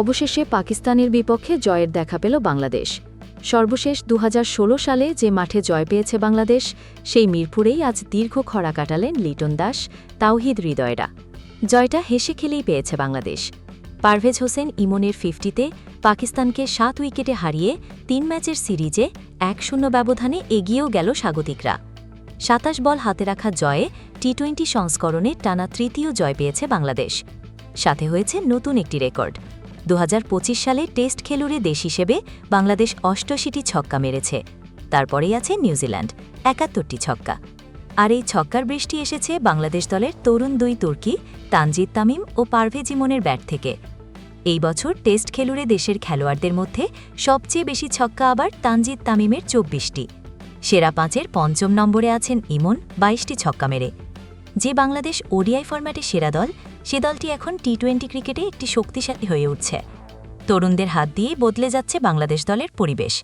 অবশেষে পাকিস্তানের বিপক্ষে জয়ের দেখা পেল বাংলাদেশ। সর্বশেষ দু হাজার ষোলো সালে যে মাঠে জয় পেয়েছে বাংলাদেশ, সেই মিরপুরেই আজ দীর্ঘ খরা কাটালেন লিটন দাস, তাওহিদ হৃদয়রা। জয়টা হেসে খেলেই পেয়েছে বাংলাদেশ। পারভেজ হোসেন ইমনের ফিফটিতে পাকিস্তানকে সাত উইকেটে হারিয়ে তিন ম্যাচের সিরিজে এক শূন্য ব্যবধানে এগিয়েও গেল স্বাগতিকরা। সাতাশ বল হাতে রাখা জয়ে টি টোয়েন্টি সংস্করণে টানা তৃতীয় জয় পেয়েছে বাংলাদেশ। সাথে হয়েছে নতুন একটি রেকর্ড। দু হাজার পঁচিশ সালে টেস্ট খেলুড়ে দেশ হিসেবে বাংলাদেশ অষ্টশিটি ছক্কা মেরেছে। তারপরেই আছে নিউজিল্যান্ড, একাত্তরটি ছক্কা। আর এই ছক্কার বৃষ্টি এসেছে বাংলাদেশ দলের তরুণ দুই তুর্কি, তানজিদ তামিম ও পারভে ইমনের ব্যাট থেকে। এই বছর টেস্ট খেলুড়ে দেশের খেলোয়াড়দের মধ্যে সবচেয়ে বেশি ছক্কা আবার তানজিদ তামিমের চব্বিশটি। সেরা পাঁচের পঞ্চম নম্বরে আছেন ইমন, বাইশটি ছক্কা মেরে। যে বাংলাদেশ ওডিআই ফরম্যাটে সেরা দল সে দলটি এখন টি টোয়েন্টি ক্রিকেটে একটি শক্তিশালী হয়ে উঠছে। তরুণদের হাত দিয়েই বদলে যাচ্ছে বাংলাদেশ দলের পরিবেশ।